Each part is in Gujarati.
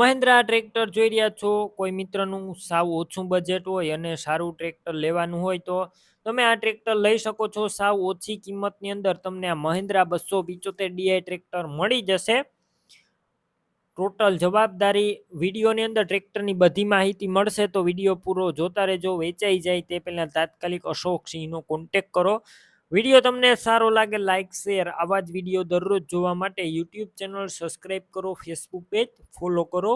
મહિન્દ્રા ટ્રેક્ટર જોઈ રહ્યા છો. કોઈ મિત્રનું સાવ ઓછું બજેટ હોય અને સારું ટ્રેક્ટર લેવાનું હોય તો તમે આ ટ્રેક્ટર લઈ શકો છો. સાવ ઓછી કિંમતની અંદર તમને આ મહિન્દ્રા બસો પિચોતેર ડીઆઈ ટ્રેક્ટર મળી જશે. ટોટલ જવાબદારી વિડીયોની અંદર ટ્રેક્ટરની બધી માહિતી મળશે તો વીડિયો પૂરો જોતા રહેજો. વેચાઈ જાય તે પહેલાં તાત્કાલિક અશોક સિંહનો કોન્ટેક કરો. વીડિયો તમને સારો લાગે લાઇક શેર આવા જ વીડિયો દરરોજ જોવા માટે યુટ્યુબ ચેનલ સબસ્ક્રાઈબ કરો ફેસબુક પેજ ફોલો કરો.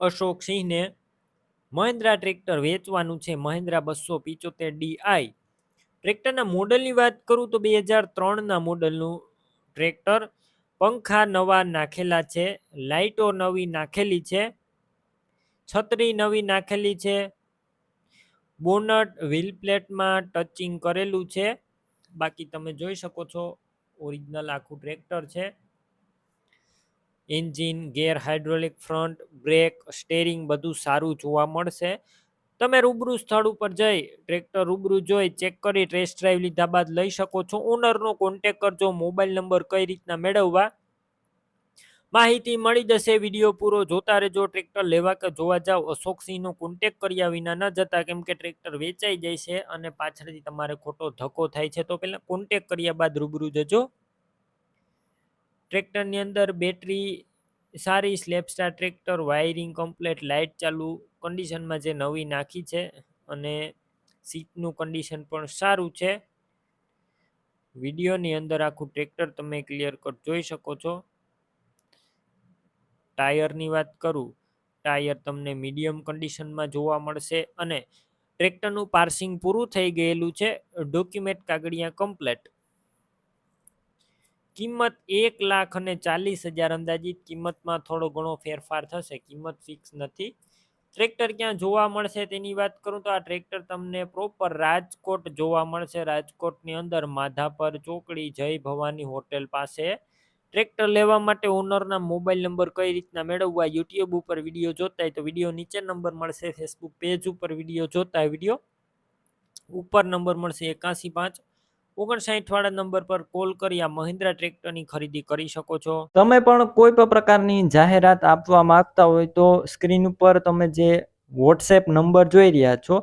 અશોક સિંહને મહિન્દ્રા ટ્રેક્ટર વેચવાનું છે, મહિન્દ્રા બસો પિચોતેર ડીઆઈ ટ્રેક્ટરના મોડલની વાત કરું તો બે હજાર ત્રણના મોડલનું ટ્રેક્ટર પંખા નવા નાખેલા છે લાઇટો નવી નાખેલી છે, છત્રી નવી નાખેલી છે, બોનટ વ્હીલ પ્લેટમાં ટચિંગ કરેલું છે. બાકી તમે જોઈ શકો છો, ઓરિજિનલ આખું ટ્રેક્ટર છે. Engine, gear hydraulic front, brake, steering બધું સારું જોવા મળશે. તમે રૂબરૂ સ્થળ ઉપર જઈ, ટ્રેક્ટર રૂબરૂ જોઈ, ચેક કરી, ટેસ્ટ ડ્રાઈવ લીધા બાદ લઈ શકો છો. ઓનરનો કોન્ટેક કરજો, મોબાઈલ નંબર કઈ રીતના મેળવવા માહિતી મળી જશે, વીડિયો પૂરો જોતા રહેજો, ટ્રેક્ટર લેવા કે જોવા જાવ, અશોકસિંહનો કોન્ટેક કર્યા વિના ન જતા, કેમ કે ટ્રેક્ટર વેચાઈ જાય છે અને પાછળથી તમારે ખોટો ધક્કો થાય છે, તો પહેલાં કોન્ટેક કર્યા બાદ રૂબરૂ જજો. ટ્રેક્ટરની અંદર બેટરી સારી self starter tractor wiring complete light ચાલુ કન્ડિશનમાં જે નવી નાખી છે અને સીટનું કન્ડિશન પણ સારું છે. વિડીયોની અંદર આખું ટ્રેક્ટર તમે ક્લિયર કટ જોઈ શકો છો. ટાયરની વાત કરું, ટાયર તમને મીડિયમ કન્ડિશનમાં જોવા મળશે અને ટ્રેક્ટરનું પાર્સિંગ પૂરું થઈ ગયેલું છે, ડોક્યુમેન્ટ કાગળિયા કમ્પ્લેટ. કિંમત એક લાખ અને ચાલીસ હજાર અંદાજિત, કિંમતમાં થોડો ઘણો ફેરફાર થશે, કિંમત ફિક્સ નથી. ટ્રેક્ટર ક્યાં જોવા મળશે તેની વાત કરું તો આ ટ્રેક્ટર તમને પ્રોપર રાજકોટ જોવા મળશે, રાજકોટની અંદર માધાપર ચોકડી જય ભવાની હોટેલ પાસે ટ્રેક્ટર લેવા માટે ઓનરના મોબાઈલ નંબર કઈ રીતના મેળવવા, યુટ્યુબ ઉપર વીડિયો જોતા હોય તો વીડિયો નીચે નંબર મળશે, ફેસબુક પેજ ઉપર વીડિયો જોતા વીડિયો ઉપર નંબર મળશે એકાસી પાંચ. ઓગણસાઠવાળા નંબર પર કોલ કરી આ મહિન્દ્રા ટ્રેક્ટરની ખરીદી કરી શકો છો. તમે પણ કોઈ પણ પ્રકારની જાહેરાત આપવા માંગતા હોય તો સ્ક્રીન ઉપર તમે જે વોટ્સએપ નંબર જોઈ રહ્યા છો,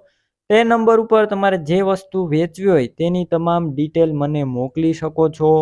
તે નંબર ઉપર તમારે જે વસ્તુ વેચવી હોય તેની તમામ ડિટેલ મને મોકલી શકો છો.